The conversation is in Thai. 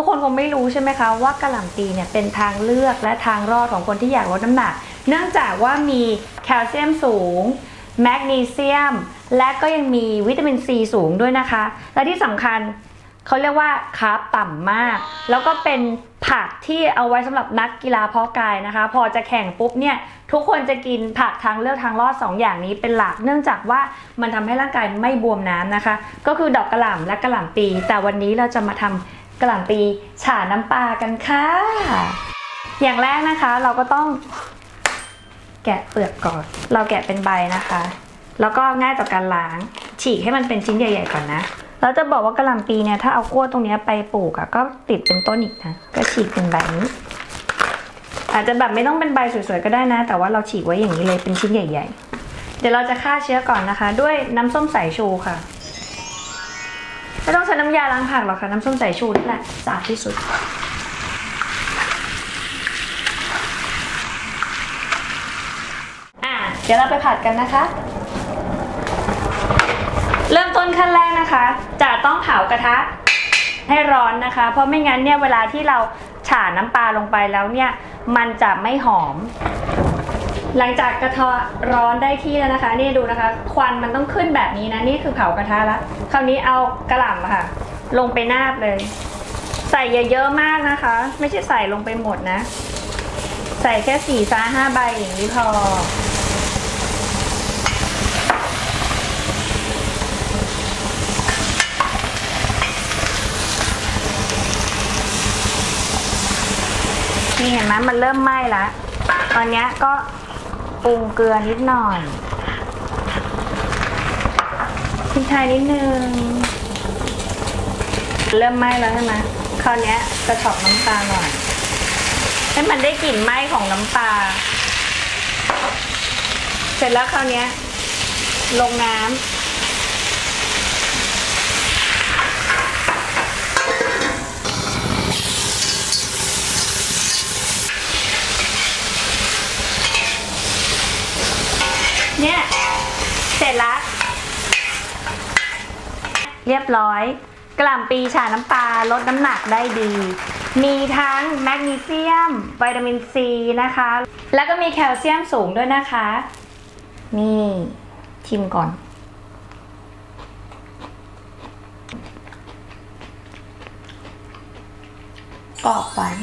ทุกคนคงไม่รู้ใช่ไหมคะว่ากระหล่ำปีเนี่ยเป็นทางเลือกและทางรอดของคนที่อยากลดน้ำหนัก เนื่องจากว่ามีแคลเซียมสูง แมกนีเซียม และก็ยังมีวิตามินซีสูงด้วยนะคะ และที่สำคัญเขาเรียกว่าคาร์บต่ำมาก แล้วก็เป็นผักที่เอาไว้สำหรับนักกีฬาเพาะกายนะคะ พอจะแข่งปุ๊บเนี่ยทุกคนจะกินผักทางเลือกทางรอดสองอย่างนี้เป็นหลัก เนื่องจากว่ามันทำให้ร่างกายไม่บวมน้ำนะคะ ก็คือดอกกระหล่ำและกระหล่ำปี แต่วันนี้เราจะมาทำ กระหล่ำปีฉาน้ำปลากันค่ะ อย่างแรกนะคะเราก็ต้องแกะเปลือกก่อน เราแกะเป็นใบนะคะ แล้วก็ง่ายต่อการล้าง ฉีกให้มันเป็นชิ้นใหญ่ ๆ ก่อนนะแล้วจะบอกว่ากระหล่ำปีเนี่ยถ้าเอากั้วตรงนี้ไปปลูกอะก็ติดเป็นต้นอีกนะ ก็ฉีกเป็นแบบนี้ อาจจะแบบไม่ต้องเป็นใบสวยๆก็ได้นะ แต่ว่าเราฉีกไว้อย่างนี้เลยเป็นชิ้นใหญ่ ๆ เดี๋ยวเราจะฆ่าเชื้อก่อนนะคะ ด้วยน้ำส้มสายชูค่ะ ไม่ต้องใช้น้ำยาล้างผักหรอกค่ะ น้ำส้มสายชูนี่แหละสะอาดที่สุด อะ เดี๋ยวเราไปผัดกันนะคะ เริ่มต้นขั้นแรกนะคะ จะต้องเผากระทะให้ร้อนนะคะ เพราะไม่งั้นเนี่ยเวลาที่เราฉ่าน้ำปลาลงไปแล้วเนี่ย มันจะไม่หอม หลังจากกระทะร้อนได้ที่แล้วนะคะ นี่ดูนะคะ ควันมันต้องขึ้นแบบนี้นะ นี่คือเผากระทะละคราวนี้เอากระหล่ำค่ะ ลงไปนาบเลย ใส่เยอะๆมากนะคะ ไม่ใช่ใส่ลงไปหมดนะ ใส่แค่สี่ซาห้าใบอย่างนี้พอนี่เห็นไหมมันเริ่มไหม้แล้ว ตอนนี้ก็ ปรุงเกลือนิดหน่อยพริกไทยนิดนึง เริ่มไหม้แล้วใช่ไหมคราวนี้จะฉอกน้ำปลาหน่อย ให้มันได้กลิ่นไหม้ของน้ำปลา เสร็จแล้วคราวนี้ลงน้ำ เนี่ย เสร็จล้วเรียบร้อยกล่ำปีฉาน้ำปลาลดน้ำหนักได้ดี มีทั้งแมกนีเซียม วิตามินซีนะคะ แล้วก็มีแคลเซียมสูงด้วยนะคะ นี่ชิมก่อน กรอบหวาน